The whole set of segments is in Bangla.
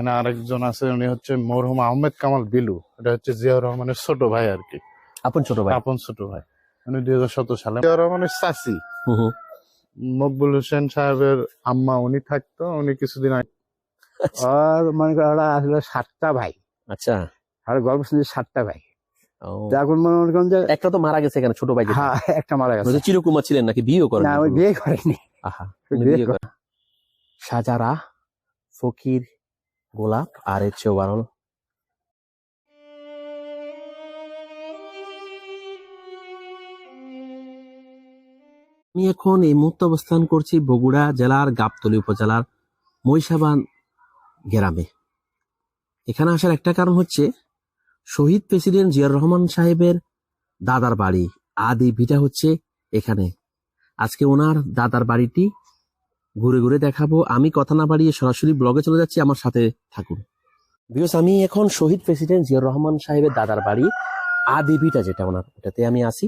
এখানে আরেকজন আছে উনি হচ্ছে মরহুম আহমেদ কামাল বিলু। এটা হচ্ছে জিয়াউর রহমানের ছোট ভাই আর কি আপন ছোট ভাই? আপন ছোট ভাই। উনি দুই হাজার সতেরো সালে জিয়াউর রহমানের চাষি। মকবুল হোসেন সাহেবের আম্মা উনি থাকতো উনি কিছুদিন আগে আর মনে করো ওরা আসলে সাতটা ভাই। আচ্ছা। আর গল্প শুনছি সাতটা ভাই। ও। এখন মনে করেন যে একটা তো মারা গেছে এখানে ছোট ভাই হ্যাঁ একটা মারা গেছে। চিরকুমার ছিলেন নাকি বিয়েও করেন না বিয়ে করেনি আহা বিয়ে বিয়ে। সাজারা ফকির গোলাপ আর হচ্ছে ওভারঅল আমি এখন এই মুহূর্তে অবস্থান করছি বগুড়া জেলার গাবতলী উপজেলার মহিষাবান গ্রামে। এখানে আসার একটা কারণ হচ্ছে শহীদ প্রেসিডেন্ট জিয়াউর রহমান সাহেবের দাদার বাড়ি। আদি ভিটা হচ্ছে এখানে। আজকে ওনার দাদার বাড়িটি ঘুরে ঘুরে দেখাবো। আমি কথা না বাড়িয়ে সরাসরি ব্লগে চলে যাচ্ছি। আমার সাথে থাকুন। বিকজ আমি এখন শহীদ প্রেসিডেন্ট জিয়াউর রহমান সাহেবের দাদার বাড়ি আদি ভিটা যেটা ওনার ওটাতে আমি আসি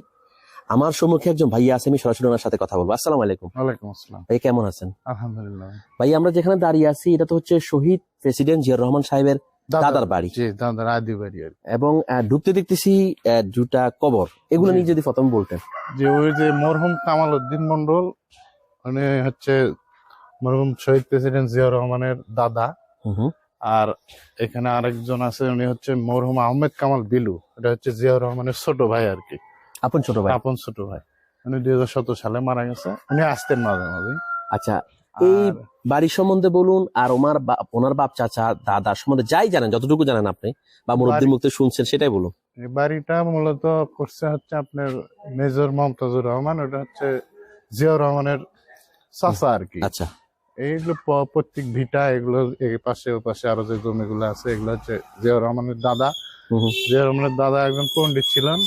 আমার সম্মুখে একজন ভাইয়া আছে আমি সরাসরি ওনার সাথে কথা বলব। আসসালামু আলাইকুম। ওয়ালাইকুম আসসালাম। ভাই কেমন আছেন? আলহামদুলিল্লাহ। ভাই আমরা যেখানে দাঁড়িয়ে আছি এটা তো হচ্ছে শহীদ প্রেসিডেন্ট জিয়াউর রহমান সাহেবের দাদার বাড়ি। জি দাদার আদি বাড়ি এবং ঢুকতে দেখতেছি দুটা কবর। এগুলো নিয়ে যদি প্রথম বলতেন। যে ওই যে মরহুম কামাল উদ্দিন মন্ডল উনি হচ্ছে মরহুম শহীদ প্রেসিডেন্ট জিয়াউর রহমানের দাদা। আর এখানে আরেকজন আছে উনি হচ্ছে মরহুম আহমেদ কামাল বিলু। এটা হচ্ছে জিয়াউর রহমানের ছোট ভাই আর কি। আপন ছোট ভাই? আপন ছোট ভাই। উনি দুই হাজার সতেরো সালে মারা গেছে। উনি আসতেন মাঝে মাঝে আচ্ছা এই বাড়ির সম্বন্ধে বলুন আর ওনার বা- ওনার বাপ চাচা দাদা সম্বন্ধে যাই জানেন যতটুকু জানেন আপনি বা মুরব্বীর বাড়ি- মুখে শুনছেন সেটাই বলুন। এই বাড়িটা মূলত করছে হচ্ছে আপনার মেজর মমতাজুর রহমান ওটা হচ্ছে জিয়াউর রহমানের চাচা আর কি। আচ্ছা। এইগুলো প্রত্যেক ভিটা এগুলো এই পাশে ও পাশে আরও যে জমিগুলো আছে এগুলো হচ্ছে জিয়াউর রহমানের দাদা। জিয়াউর রহমানের দাদা একজন পণ্ডিত ছিলেন।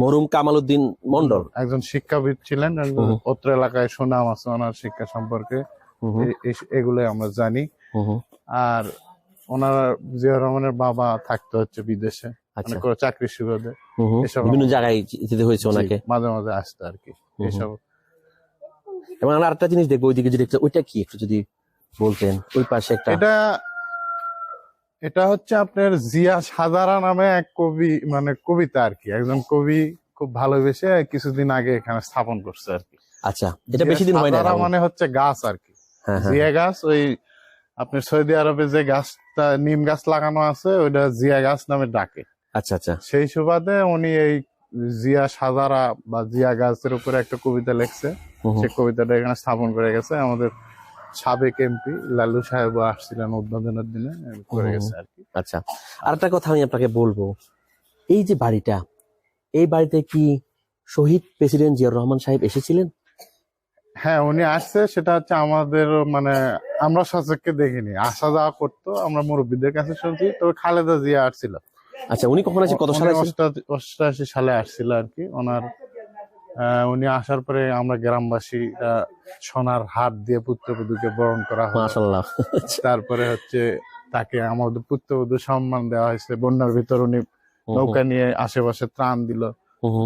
মরুম কামাল উদ্দিন মন্ডল একজন শিক্ষাবিদ ছিলেন অত্র এলাকায় সুনাম আছে ওনার শিক্ষা সম্পর্কে। হুম হুম, এ- এ- এগুলোই আমরা জানি। আর ওনার জিয়াউর রহমানের বাবা থাকতো হচ্ছে বিদেশে। আচ্ছা। চাকরি সুবাদে। বিভিন্ন জায়গায় যেতে হয়েছে ওনাকে। মাঝে মাঝে আসতো আর কি। এসব এবং আর একটা জিনিস দেখব ওইদিকে যদি ওইটা কি একটু যদি বলতেন? ওই পাশে একটা। এটা এটা হচ্ছে আপনার জিয়া সাদারা নামে এক কবি মানে কবিতা আর কি। একজন কবি খুব ভালোবেসে কিছুদিন আগে এখানে স্থাপন করছে আর কি। আচ্ছা এটা বেশি দিন হয় না মানে হচ্ছে গাছ আর কি। হ্যাঁ হ্যাঁ। জিয়া গাছ ওই আপনার সৌদি আরবে যে গাছটা নিম গাছ লাগানো আছে ওইটা জিয়া গাছ নামে ডাকে। আচ্ছা আচ্ছা। সেই সুবাদে উনি এই জিয়া সাদারা বা জিয়া গাছের উপরে একটা কবিতা লিখছে। হুম। কবিতাটা এখানে স্থাপন করে গেছে। আমাদের সাবেক এমপি লালু সাহেব আসছিলেন উদ্বোধনের দিনে করে গেছে আর কি আচ্ছা আর একটা কথা আমি আপনাকে বলব। এই যে বাড়িটা এই বাড়িতে কি শহীদ প্রেসিডেন্ট জিয়াউর রহমান সাহেব এসেছিলেন? হ্যাঁ উনি আসছে সেটা হচ্ছে আমাদের মানে আমরা সচক্ষে দেখিনি। আসা যাওয়া করতো আমরা মুরব্বীদের কাছে শুনছি তবে খালেদা জিয়া আসছিল। আচ্ছা উনি কখন আছে কত সালে অষ্টাশি সালে আসছিল আর কি ওনার উনি আসার পরে আমরা গ্রামবাসী সোনার হাত দিয়ে পুত্রবধূকে বরণ করা হয় মাশাল্লাহ তারপরে হচ্ছে তাকে আমাদের পুত্রবধূ সম্মান দেওয়া হয়েছে। বন্যার ভিতর উনি নৌকা নিয়ে আশেপাশে ত্রাণ দিল।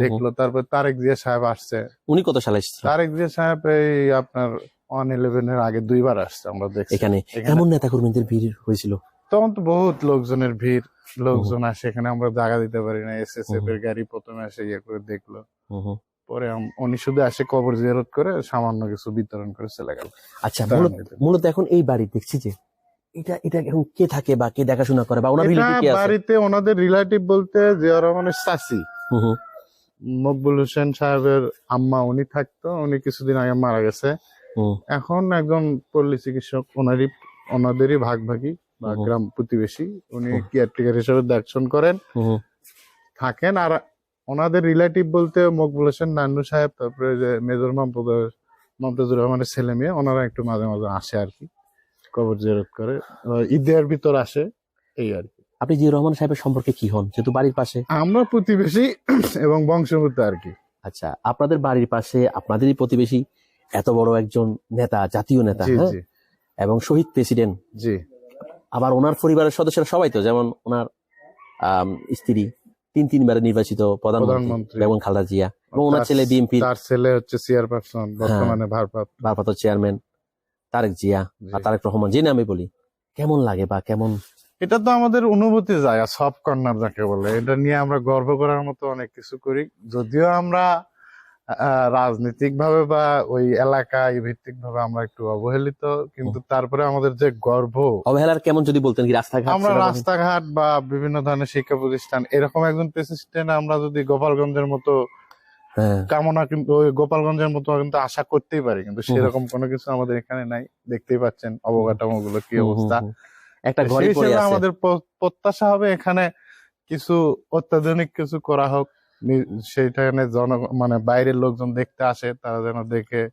দেখল। তারপর তারেক জিয়া সাহেব আসছে। উনি কত সালে তারেক জিয়া সাহেব এই আপনার ওয়ান ইলেভেন এর আগে দুইবার আসছে আমরা দেখছি। এখানে। এমন নেতা কর্মীদের ভিড় হয়েছিল? তখন তো বহুত লোকজনের ভিড় লোকজন আসে এখানে আমরা জায়গা দিতে পারি না। এস এস এফ এর গাড়ি প্রথমে আসে ইয়ে করে দেখল। পরে আম- উনি শুধু আসে কবর জিয়ারত করে সামান্য কিছু বিতরণ করে চলে গেল। আচ্ছা মূলত এখন এই বাড়ি দেখছি যে এটা এটা এখন কে থাকে বা কে দেখাশোনা করে বা ওনার রিলেটিভ কে আছে? বাড়িতে ওনাদের রিলেটিভ বলতে জিয়া রহমানের হুম। মকবুল হোসেন সাহেবের আম্মা উনি থাকতো উনি কিছুদিন আগে মারা গেছে। এখন একজন পল্লী চিকিৎসক ওনারই ওনাদেরই ভাগভাগী বা গ্রাম প্রতিবেশী। উনি। কেয়ারটেকার হিসেবে দেখশন করেন। থাকেন আর ওনাদের রিলেটিভ বলতে মকবুল হোসেন নান্নু সাহেব তারপরে যে মেজর মমতাজ মমতাজুর রহমানের ছেলে মেয়ে ওনারা একটু মাঝে মাঝে আসে আর কি কবর জিয়ারত করে। ঈদের ভিতর আসে এই আর কি। আপনি জিয়াউর রহমান সাহেবের সম্পর্কে কি হন? যেহেতু বাড়ির পাশে। আমরা প্রতিবেশী এবং বংশভূত আর কি। আচ্ছা আপনাদের বাড়ির পাশে আপনাদেরই প্রতিবেশী এত বড় একজন নেতা জাতীয় নেতা হ্যাঁ? এবং শহীদ প্রেসিডেন্ট। জি। আবার ওনার পরিবারের সদস্যরা সবাই তো যেমন ওনার স্ত্রী তিন তিনবার নির্বাচিত প্রধানমন্ত্রী। বেগম খালেদা জিয়া এবং ওনার ছেলে বিএনপি তার ছেলে হচ্ছে চেয়ারপারসন বর্তমানে ভারপ্রাপ্ত ভারপ্রাপ্ত চেয়ারম্যান তারেক জিয়া। আর তারেক রহমান যে নামে বলি কেমন লাগে বা কেমন এটা তো আমাদের অনুভূতি যায় সব কর্নার যাকে বলে এটা নিয়ে আমরা গর্ব করার মতো অনেক কিছু করি যদিও আমরা রাজনৈতিক ভাবে বা ওই এলাকায় ভিত্তিক ভাবে আমরা একটু অবহেলিত কিন্তু তারপরে আমাদের যে গর্ব অবহেলার কেমন যদি বলতেন কি রাস্তাঘাট আমরা রাস্তাঘাট বা বিভিন্ন ধরনের শিক্ষা প্রতিষ্ঠান এরকম একজন প্রেসিডেন্ট আমরা যদি গোপালগঞ্জের মতো হ্যাঁ। কামনা কিন্তু ওই গোপালগঞ্জের মতো কিন্তু আশা করতেই পারি কিন্তু সেরকম কোনো কিছু আমাদের এখানে নাই দেখতেই পাচ্ছেন অবকাঠামো গুলো কি অবস্থা। একটা আমাদের প্রত্যাশা হবে এখানে কিছু অত্যাধুনিক কিছু করা হোক। সেইখানে জন মানে বাইরের লোকজন দেখতে আসে তারা যেন দেখে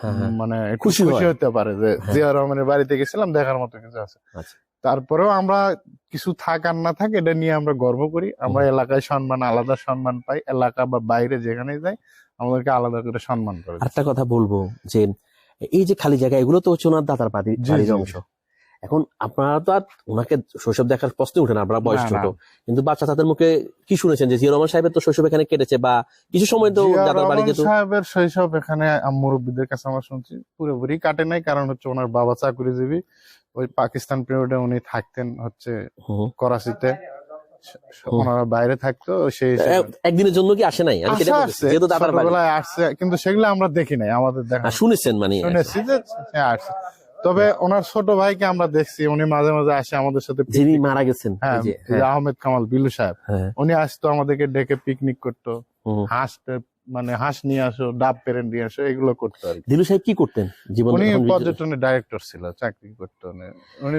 হ্যাঁ, হ্যাঁ। মানে খুশি খুশি হতে পারে যে হ্যাঁ। জিয়া রহমানের বাড়িতে গেছিলাম দেখার মতো কিছু আছে। আচ্ছা। তারপরেও আমরা কিছু থাক আর না থাক এটা নিয়ে আমরা গর্ব করি। আমরা এলাকায় সম্মান আলাদা সম্মান পাই। এলাকা বা বাইরে যেখানে যাই আমাদেরকে আলাদা করে সম্মান করে। একটা কথা বলব যে এই যে খালি জায়গা এগুলো তো দাদার বাড়ি- বাড়ির অংশ। এখন আপনারা তো আর ওনাকে শৈশব দেখার প্রশ্নে উঠে না আপনারা বয়স ছোট। কিন্তু বাচ্চা তাদের মুখে কি শুনেছেন যে জিয়া রহমান সাহেবের তো শৈশব এখানে কেটেছে বা কিছু সময় তো দাদার বাড়ি রহমান যেত সাহেবের শৈশব এখানে মুরব্বীদের কাছে আমরা শুনছি। পুরোপুরি কাটে নাই কারণ হচ্ছে ওনার বাবা চাকরিজীবী। ওই পাকিস্তান পিরিয়ডে উনি থাকতেন হচ্ছে করাচিতে। ওনারা বাইরে থাকতো সেই একদিনের জন্য কি আসে নাই? যেহেতু দাদার বাড়ি। আসছে কিন্তু সেগুলো আমরা দেখি নাই আমাদের দেখা শুনেছেন মানে শুনেছি যে আসছে তবে ওনার ছোট ভাইকে আমরা দেখছি উনি মাঝে মাঝে আসে আমাদের সাথে যিনি মারা গেছেন হ্যাঁ হ্যাঁ, আহমেদ কামাল বিলু সাহেব হ্যাঁ, উনি আসতো আমাদেরকে ডেকে পিকনিক করতো হুম। মানে হাঁস নিয়ে আসো ডাব পেরেন নিয়ে আসো এগুলো করতো আর। দিলু সাহেব কি করতেন জীবন উনি পর্যটনের ডাইরেক্টর ছিল চাকরি করতো উনি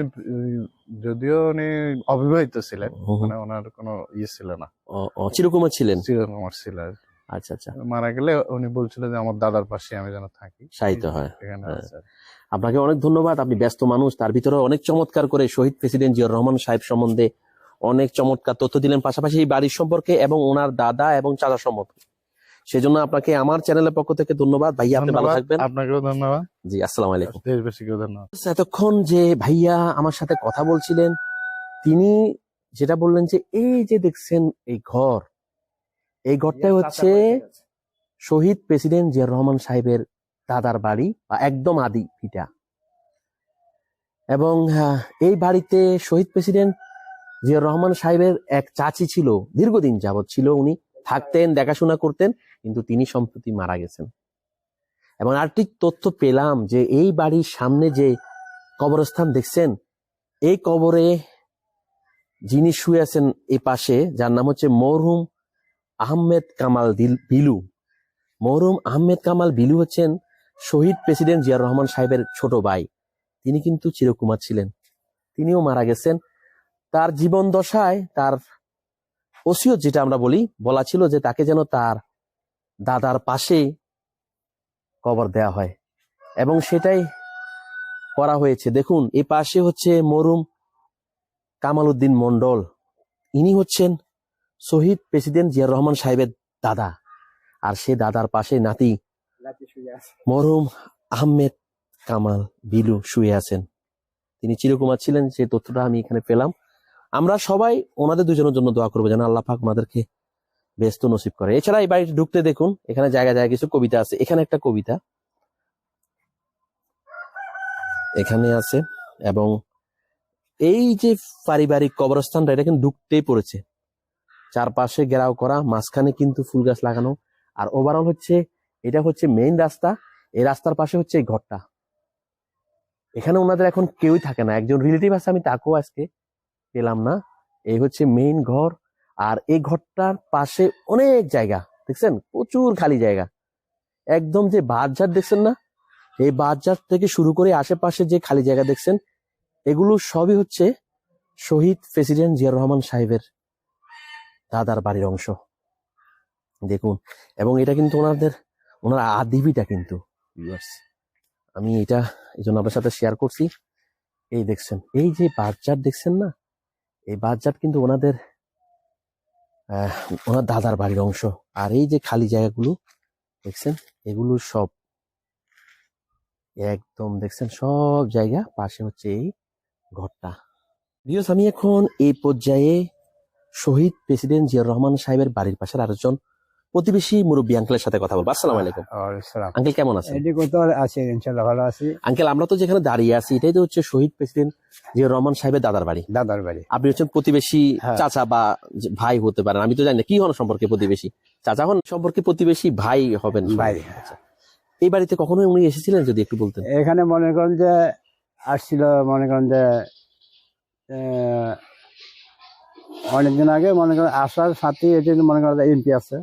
যদিও উনি অবিবাহিত ছিলেন। মানে ওনার কোনো ইয়ে ছিল না চিরকুমার ছিলেন চিরকুমার ছিল আর কি। আচ্ছা আচ্ছা। মারা গেলে উনি বলছিল যে আমার দাদার পাশে আমি যেন থাকি। সাহিত্য হয়। হ্যাঁ। কি। আপনাকে অনেক ধন্যবাদ। আপনি ব্যস্ত মানুষ। তার ভিতরে অনেক চমৎকার করে শহীদ প্রেসিডেন্ট জিয়াউর রহমান সাহেব সম্বন্ধে অনেক চমৎকার তথ্য দিলেন। পাশাপাশি এই বাড়ির সম্পর্কে এবং ওনার দাদা এবং চাচা সম্পর্কে। সেজন্য আপনাকে আমার চ্যানেলের পক্ষ থেকে ধন্যবাদ। ভাইয়া আপনি ভালো থাকবেন। আপনাকেও ধন্যবাদ। জি আসসালামু আলাইকুম। দেশবাসীকেও ধন্যবাদ। এতক্ষণ যে ভাইয়া আমার সাথে কথা বলছিলেন তিনি যেটা বললেন যে এই যে দেখছেন এই ঘর এই ঘরটাই হচ্ছে শহীদ প্রেসিডেন্ট জিয়াউর রহমান সাহেবের দাদার বাড়ি বা একদম আদি ভিটা এবং এই বাড়িতে শহীদ প্রেসিডেন্ট জিয়াউর রহমান সাহেবের এক চাচি ছিল দীর্ঘদিন যাবৎ ছিল উনি থাকতেন দেখাশোনা করতেন কিন্তু তিনি সম্প্রতি মারা গেছেন। এবং আরেকটি তথ্য পেলাম যে এই বাড়ির সামনে যে কবরস্থান দেখছেন এই কবরে যিনি শুয়ে আছেন এই পাশে যার নাম হচ্ছে মরহুম আহমেদ কামাল বিলু। মরহুম আহমেদ কামাল বিলু হচ্ছেন শহীদ প্রেসিডেন্ট জিয়াউর রহমান সাহেবের ছোট ভাই। তিনি কিন্তু চিরকুমার ছিলেন। তিনিও মারা গেছেন। তার জীবন দশায় তার ওসিয়ত যেটা আমরা বলি, বলা ছিল যে তাকে যেন তার দাদার পাশে কবর দেয়া হয়। এবং সেটাই করা হয়েছে। দেখুন এই পাশে হচ্ছে মরুম কামাল উদ্দিন মন্ডল ইনি হচ্ছেন শহীদ প্রেসিডেন্ট জিয়াউর রহমান সাহেবের দাদা। আর সে দাদার পাশে নাতি মরহুম আহমেদ কামাল বিলু শুয়ে আছেন। তিনি চিরকুমার ছিলেন সেই তথ্যটা আমি এখানে পেলাম। আমরা সবাই ওনাদের দুজনের জন্য দোয়া করব যেন আল্লাহ পাক ওনাদেরকে ব্যস্ত নসিব করে। এছাড়া এই বাড়িতে ঢুকতে দেখুন এখানে জায়গা জায়গায় কিছু কবিতা আছে। এখানে একটা কবিতা। এখানে আছে এবং এই যে পারিবারিক কবরস্থানটা এটা কিন্তু ঢুকতেই পড়েছে। চারপাশে ঘেরাও করা, মাঝখানে কিন্তু ফুল গাছ লাগানো। আর ওভারঅল হচ্ছে, এটা হচ্ছে মেইন রাস্তা। এই রাস্তার পাশে হচ্ছে এই ঘরটা। এখানে ওনাদের এখন কেউই থাকে না। একজন রিলেটিভ আছে, আমি তাকেও আজকে পেলাম না। এই হচ্ছে মেইন ঘর। আর এই ঘরটার পাশে অনেক জায়গা, দেখছেন? প্রচুর খালি জায়গা। একদম যে বাজার দেখছেন না? এই বাজার থেকে শুরু করে আশেপাশে যে খালি জায়গা দেখছেন, এগুলো সবই হচ্ছে শহীদ প্রেসিডেন্ট জিয়াউর রহমান সাহেবের দাদার বাড়ির অংশ। দেখুন, এবং এটা কিন্তু ওনাদের, ওনার আদিবিটা কিন্তু। আমি এটা এই জন্য আপনার সাথে শেয়ার করছি। এই দেখছেন, এই যে বাজার দেখছেন না? এই বাজার কিন্তু ওনাদের ওনার দাদার বাড়ির অংশ। আর এই যে খালি জায়গাগুলো, দেখছেন, এগুলো সব। একদম দেখছেন, সব জায়গা পাশে হচ্ছে এই ঘরটা। আমি এখন এই পর্যায়ে শহীদ প্রেসিডেন্ট জিয়াউর রহমান সাহেবের বাড়ির পাশের আরেকজন প্রতিবেশী মুরব্বী আঙ্কেলের সাথে কথা বলব। আসসালাম আলাইকুম। আঙ্কেল কেমন আছেন? আছি ইনশাল্লাহ ভালো আছি। আঙ্কেল আমরা তো যেখানে দাঁড়িয়ে আছি এটাই তো হচ্ছে শহীদ প্রেসিডেন্ট যে রহমান সাহেবের দাদার বাড়ি। দাদার বাড়ি। আপনি হচ্ছেন প্রতিবেশী হ্যাঁ। চাচা বা ভাই হতে পারেন। আমি তো জানি না কি হন সম্পর্কে প্রতিবেশী? চাচা হন সম্পর্কে প্রতিবেশী ভাই হবেন ভাই। আচ্ছা। এই বাড়িতে কখনো উনি এসেছিলেন যদি একটু বলতেন? এখানে মনে করেন যে আসছিল মনে করেন যে আহ, অনেকদিন আগে মনে করেন আসার সাথে এটি মনে করেন এমপি আছে।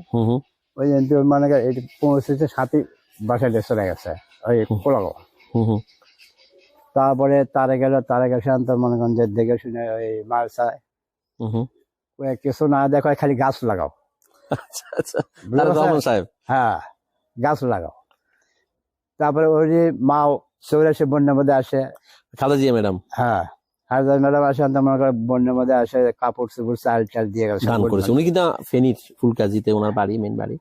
ওই এমপি মনে করেন এটি পৌঁছেছে সাথে বাসায় চলে গেছে ওই কোলাগো তারপরে তারে গেল তারে গেছে শান্ত মনে করেন যে দেখে শুনে ওই মার চায়। কিছু না দেখো খালি গাছ লাগাও। আচ্ছা আচ্ছা। সাহেব? হ্যাঁ গাছ লাগাও। তারপরে ওই যে মাও চৌরাশি বন্যার মধ্যে আসে। খাদা ম্যাডাম? হ্যাঁ। হাজার ম্যাডাম আসে তো মনে করে বন্যার মধ্যে আসে কাপড় চোপড় চাল চাল দিয়ে গেল গান করেছে। উনি কিন্তু ফেনীর ফুলকাজিতে ওনার বাড়ি মেন বাড়ি।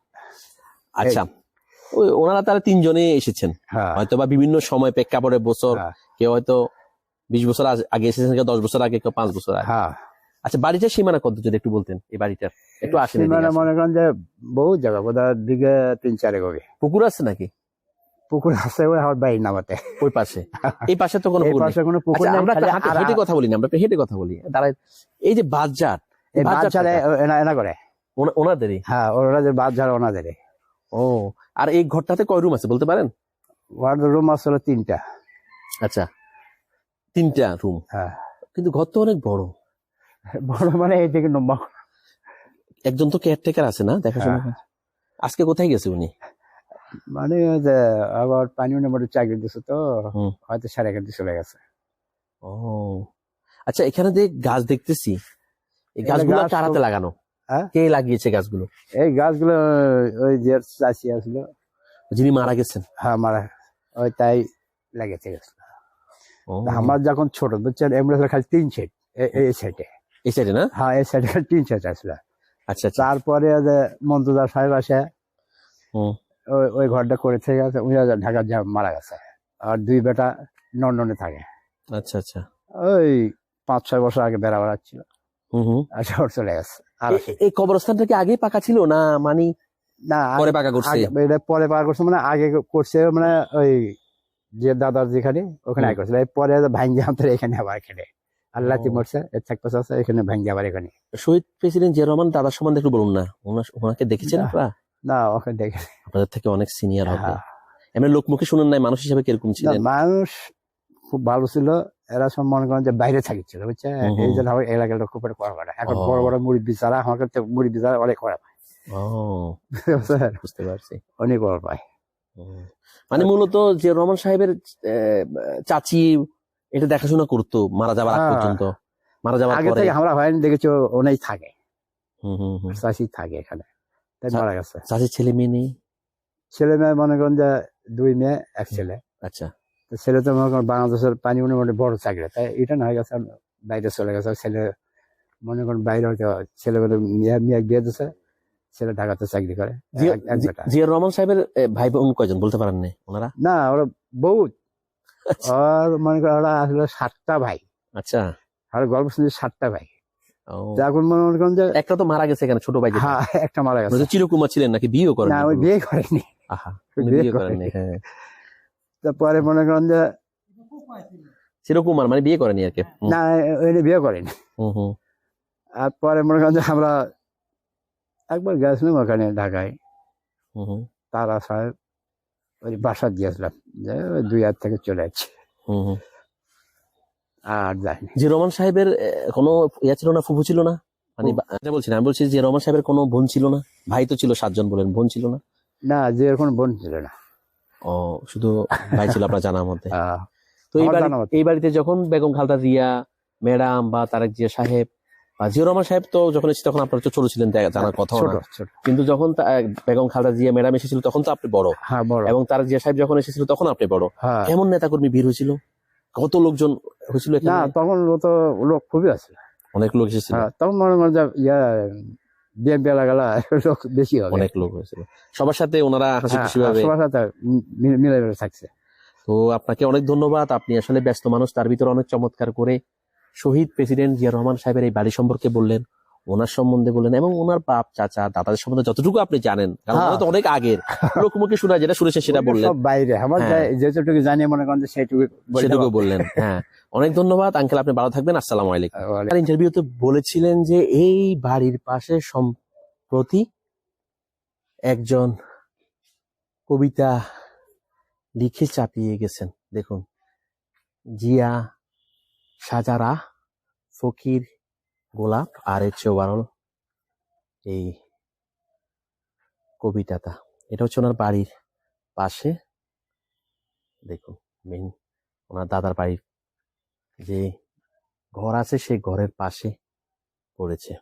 আচ্ছা ওনারা তারা তিনজনে এসেছেন। হ্যাঁ। হয়তো বা বিভিন্ন সময় প্রেক্ষাপটে বছর হ্যাঁ। কেউ হয়তো বিশ বছর আগে এসেছেন কেউ দশ বছর আগে কেউ পাঁচ বছর আগে। হ্যাঁ। আচ্ছা বাড়িটার সীমানা কত যদি একটু বলতেন এই বাড়িটার? একটু আসেন সীমানা মনে করেন যে বহু জায়গা বোধহয় দিকে তিন চারে হবে। পুকুর আছে নাকি? পুকুর আছে ওই আমার বাড়ির নামাতে ওই পাশে। এই পাশে তো কোনো এই পাশে কোনো পুকুর আচ্ছা আমরা হাঁটে- কথা বলি না আমরা হেঁটে কথা বলি। এই যে বাজার এই ঝাড়ে এনা এনা করে। ওনাদেরই? হ্যাঁ ওরা যে বাদ ঝাড়ে ওনাদের ও আর এই ঘরটাতে কয় রুম আছে বলতে পারেন? ওয়ার্ড রুম তিনটা। আচ্ছা তিনটা রুম হ্যাঁ। কিন্তু ঘর তো অনেক বড়। বড় মানে এই থেকে নম্বর একজন তো কেয়ারটেকার আছে না দেখাশোনা হ্যাঁ। আজকে কোথায় গেছে উনি? মানে যে আবার পানি মোটামুটি চাকরি দিছে তো হয়তো সাড়ে এগারোটি চলে গেছে। ও। আচ্ছা এখানে যে গাছ দেখতেছি। এই গাছগুলো গাছ কারাতে লাগানো। হ্যাঁ? কে লাগিয়েছে গাছগুলো? এই গাছগুলো ওই যে চাষি আসলো। যিনি মারা গেছেন? হ্যাঁ আমার ওই তাই লেগেছে গেছে। আমার যখন ছোট বুঝছেন? এমনি খালি তিন সেট এই সাইডে এই সাইডে না? হ্যাঁ এই সাইডে খালি তিন সেট আসলো। আচ্ছা আচ্ছা। তারপরে মন্তুদার সাহেব আসে। ওই ঘরটা করে থেকে গেছে উনি ঢাকা যা মারা গেছে। আর দুই বেটা লন্ডনে থাকে। আচ্ছা আচ্ছা। ওই পাঁচ ছয় বছর আগে বেড়া বেড়াচ্ছিল আর শহর চলে গেছে। আর এই কবরস্থানটা কি আগে পাকা ছিল না মানে না পরে পাকা করছে? এটা পরে পার করছে মানে আগে করছে মানে ওই যে দাদার যেখানে ওখানে আগে করছিল। পরে ভাঙ্গি আমাদের এখানে আবার এখানে আল্লাহ। মরছে এর থাকতে এখানে ভাঙ্গি আবার এখানে। শহীদ প্রেসিডেন্ট জিয়া রহমান দাদার সম্বন্ধে একটু বলুন না। ওনাকে দেখেছেন না। আপনারা? না ওখানে দেখে আপনাদের থেকে অনেক সিনিয়র হবে। হ্যাঁ। এমনি লোকমুখে শুনেন নাই মানুষ হিসেবে কীরকম ছিলেন? মানুষ খুব ভালো ছিল। এরা সব মনে করেন যে বাইরে থাকিছিল বুঝছে। এই জন্য আমার এলাকাটা খুব করা করে এখন বড় বড় মুড়ি বিচারা আমাকে তো মুড়ি বিচারা অনেক করা পায় বুঝতে পারছি। অনেক বড় পায় মানে মূলত যে রহমান সাহেবের চাচি এটা দেখাশোনা করতো মারা যাবার আগ হ্যাঁ। পর্যন্ত। মারা যাবার আগে থেকে আমরা হয়নি দেখেছি অনেক থাকে। হুম, হুম, হুম। চাষি থাকে এখানে। তাই। মারা গেছে। চাচির ছেলে মেয়ে নেই ছেলে মেয়ে মনে করেন যে দুই মেয়ে এক ছেলে। আচ্ছা। ছেলে তো মনে করেন বাংলাদেশের পানি মোটামুটি বড় চাকরি। তাই এটা না হয়ে গেছে বাইরে চলে গেছে। ছেলে মনে করেন বাইরে ছেলে মেয়ে মেয়ে বিয়ে দিচ্ছে ছেলে ঢাকাতে চাকরি করে। জিয়া- রহমান সাহেবের ভাই বোন কয়জন বলতে পারেন না ওনারা? না ওরা বহুত আচ্ছা। আর মনে করেন ওরা আসলে সাতটা ভাই। আচ্ছা। আর গল্প শুনছি সাতটা ভাই। এখন মনে করেন যে একটা তো মারা গেছে এখানে ছোট ভাই হ্যাঁ একটা মারা গেছে। তো চিরকুমার ছিলেন নাকি বিয়েও করেন না ওই বিয়ে করেনি আহা বিয়ে বিয়ে করেনি। হ্যাঁ। তারপরে মনে করেন যে চিরকুমার মানে বিয়ে করেনি আর কি? না ওই বিয়ে করেনি হুম, আর পরে মনে করেন যে আমরা একবার গেছিলাম ওখানে ঢাকায়। হুম, তারা সাহেব ওই বাসা দিয়েছিলাম যে ওই দুই হাত থেকে চলে যাচ্ছে। হুম। আর যায়নি যে রহমান সাহেবের কোনো ইয়া ছিল না ফুফু ছিল না? মানে এটা বলছি না আমি বলছি যে রহমান সাহেবের কোনো বোন ছিল না? ভাই তো ছিল সাতজন বলেন বোন ছিল না? না যে এরকম বোন ছিল না। ও শুধু ভাই ছিল আপনার জানার মধ্যে। তো এই বাড়ি এই বাড়িতে যখন বেগম খালদা জিয়া ম্যাডাম বা তারেক জিয়া সাহেব বা জিয়া রহমান সাহেব তো যখন এসেছে তখন আপনার ছোট ছিলেন জানার কথা না। কিন্তু যখন বেগম খালদা জিয়া ম্যাডাম এসেছিল তখন তো আপনি বড়। হ্যাঁ বড়। এবং তারেক জিয়া সাহেব যখন এসেছিল তখন আপনি বড়। হ্যাঁ। কেমন নেতাকর্মী ভিড় হয়েছিল? কত লোকজন হয়েছিল না তখন তো লোক খুবই আছে। অনেক লোক এসেছিল? হ্যাঁ তখন মনে মনে যে ইয়া লোক বেশি হবে। অনেক লোক হয়েছিল। সবার সাথে ওনারা হাসি হ্যাঁ, খুশি ভাবে সবার সাথে মিলে মিলে থাকছে। তো আপনাকে অনেক ধন্যবাদ। আপনি আসলে ব্যস্ত মানুষ তার ভিতরে অনেক চমৎকার করে শহীদ প্রেসিডেন্ট জিয়া রহমান সাহেবের এই বাড়ি সম্পর্কে বললেন। ওনার সম্বন্ধে বলেন এবং ওনার বাপ চাচা দাদাদের সম্বন্ধে যতটুকু আপনি জানেন কারণ হ্যাঁ। ওনারা তো অনেক আগের। লোকমুখে শোনা যেটা শুনেছেন সেটা বললেন। বাইরে। আমার হ্যাঁ। যেটুকু জানি মনে করেন যে সেইটুকু সেটুকু বললেন হ্যাঁ। অনেক ধন্যবাদ আঙ্কেল আপনি ভালো থাকবেন আসসালামু আলাইকুম। তার ইন্টারভিউতে বলেছিলেন যে এই বাড়ির পাশে সম্প্রতি একজন কবিতা লিখে চাপিয়ে গেছেন। দেখুন জিয়া সাজারা ফকির গোলাপ আর হচ্ছে ওভারঅল এই কবিতাটা। এটা হচ্ছে ওনার বাড়ির পাশে। দেখুন মেন ওনার দাদার বাড়ির যে ঘর আছে সেই ঘরের পাশে পড়েছে।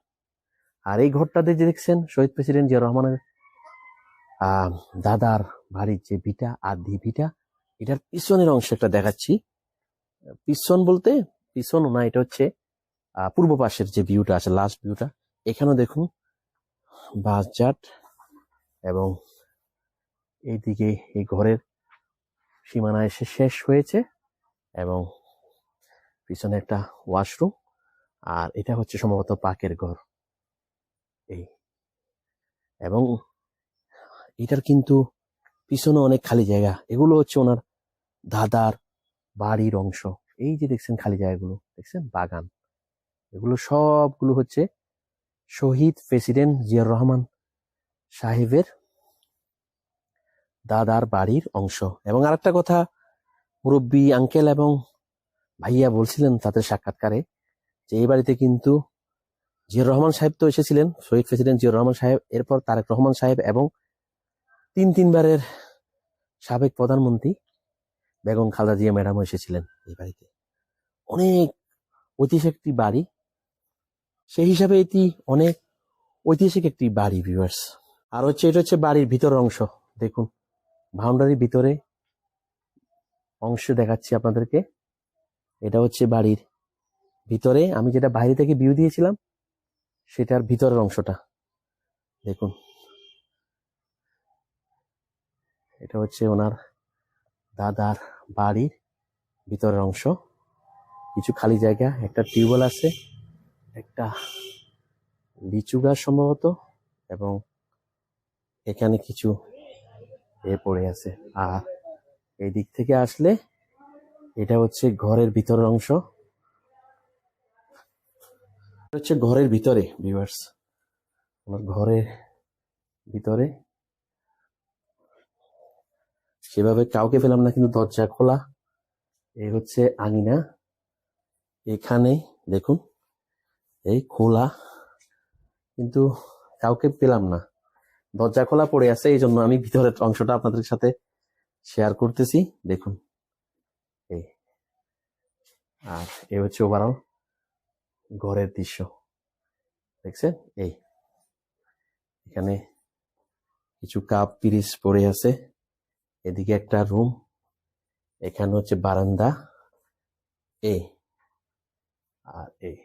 আর এই ঘরটাতে যে দেখছেন, শহীদ প্রেসিডেন্ট জিয়া রহমানের দাদার বাড়ির যে ভিটা আর দি ভিটা, এটার পিছনের অংশ একটা দেখাচ্ছি। পিছন বলতে, পিছন না, এটা হচ্ছে পূর্ব পাশের যে ভিউটা আছে লাস্ট ভিউটা এখানেও দেখুন বাসজাট এবং এইদিকে এই ঘরের সীমানা এসে শেষ হয়েছে এবং পিছনে একটা ওয়াশরুম আর এটা হচ্ছে সম্ভবত পাকের ঘর। এই এবং এটার কিন্তু পিছনে অনেক খালি জায়গা। এগুলো হচ্ছে ওনার দাদার বাড়ির অংশ। এই যে দেখছেন খালি জায়গাগুলো, দেখছেন? বাগান। এগুলো সবগুলো হচ্ছে শহীদ প্রেসিডেন্ট জিয়াউর রহমান সাহেবের দাদার বাড়ির অংশ। এবং আরেকটা কথা, মুরব্বী আঙ্কেল এবং ভাইয়া বলছিলেন তাদের সাক্ষাৎকারে যে এই বাড়িতে কিন্তু জিয়াউর রহমান সাহেব তো এসেছিলেন, শহীদ প্রেসিডেন্ট জিয়াউর রহমান সাহেব, এরপর তারেক রহমান সাহেব এবং তিন তিনবারের সাবেক প্রধানমন্ত্রী বেগম খালেদা জিয়া ম্যাডামও এসেছিলেন এই বাড়িতে। অনেক ঐতিহাসিক একটি বাড়ি সেই হিসাবে এটি অনেক ঐতিহাসিক একটি বাড়ি ভিউয়ার্স আর হচ্ছে, এটা হচ্ছে বাড়ির ভিতরের অংশ। দেখুন বাউন্ডারির ভিতরে অংশ দেখাচ্ছি আপনাদেরকে। এটা হচ্ছে বাড়ির ভিতরে। আমি যেটা বাইরে থেকে ভিউ দিয়েছিলাম, সেটার ভিতরের অংশটা। দেখুন, এটা হচ্ছে ওনার দাদার বাড়ির ভিতরের অংশ। কিছু খালি জায়গা, একটা টিউবওয়েল আছে। একটা লিচু গাছ সম্ভবত, এবং এখানে কিছু এ পড়ে আছে। আর এই দিক থেকে আসলে এটা হচ্ছে ঘরের ভিতরের অংশ। হচ্ছে ঘরের ভিতরে ভিউয়ার্স আমার ঘরের ভিতরে। সেভাবে কাউকে পেলাম না, কিন্তু দরজা খোলা। এই হচ্ছে আঙিনা। এখানে দেখুন এই খোলা, কিন্তু কাউকে পেলাম না। দরজা খোলা পড়ে আছে এই জন্য আমি ভিতরের অংশটা আপনাদের সাথে শেয়ার করতেছি। দেখুন। এই। আর এ হচ্ছে ওভারঅল ঘরের দৃশ্য। দেখছেন? এই। এখানে কিছু কাপ পিরিচ পড়ে আছে। এদিকে একটা রুম এখানে হচ্ছে বারান্দা। এই। আর এই।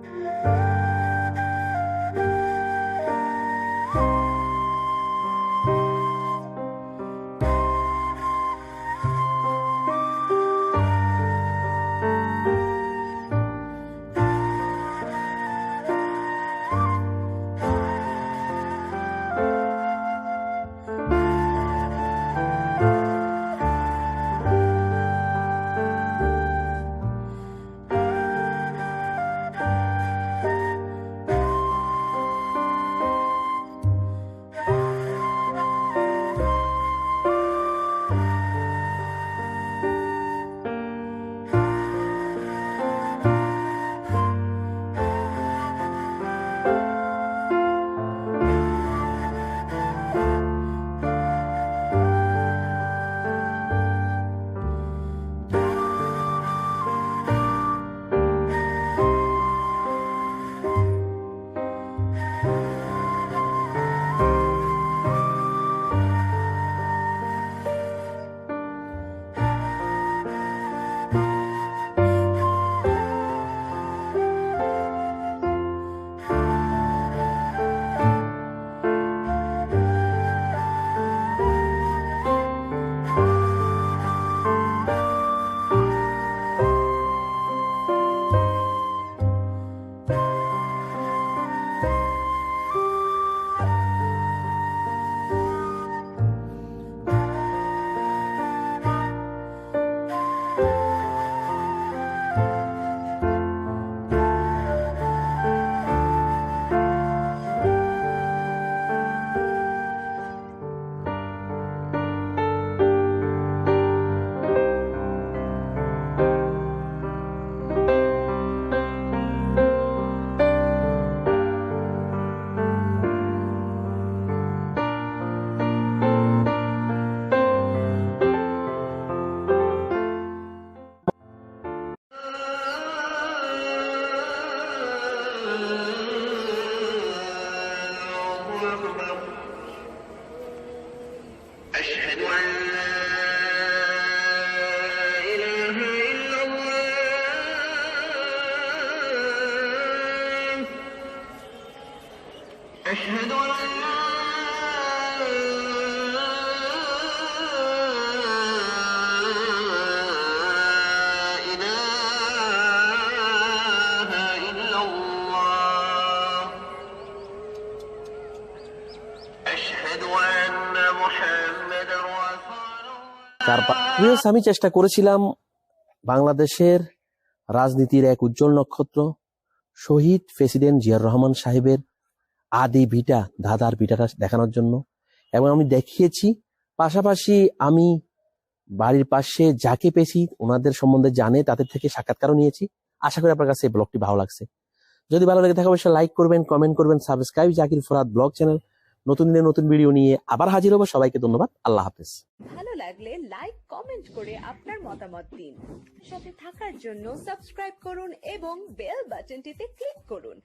Música أشهد أن لا আমি চেষ্টা করেছিলাম বাংলাদেশের রাজনীতির এক উজ্জ্বল নক্ষত্র, শহীদ প্রেসিডেন্ট জিয়ার রহমান সাহেবের আদি ভিটা, দাদার ভিটাটা দেখানোর জন্য। এবং আমি দেখিয়েছি, পাশাপাশি আমি বাড়ির পাশে যাকে পেয়েছি, ওনাদের সম্বন্ধে জানে, তাদের থেকে সাক্ষাৎকারও নিয়েছি। আশা করি আপনার কাছে এই ব্লগটি ভালো লাগছে। যদি ভালো লাগে থাকে, অবশ্যই লাইক করবেন কমেন্ট করবেন subscribe Zakir Farad blog channel. নতুন দিনে নতুন ভিডিও নিয়ে আবার হাজির হব। সবাইকে ধন্যবাদ। আল্লাহ হাফেজ। ভালো লাগলে লাইক কমেন্ট করে আপনার মতামত দিন। সাথে থাকার জন্য সাবস্ক্রাইব করুন এবং বেল বাটনটিতে ক্লিক করুন।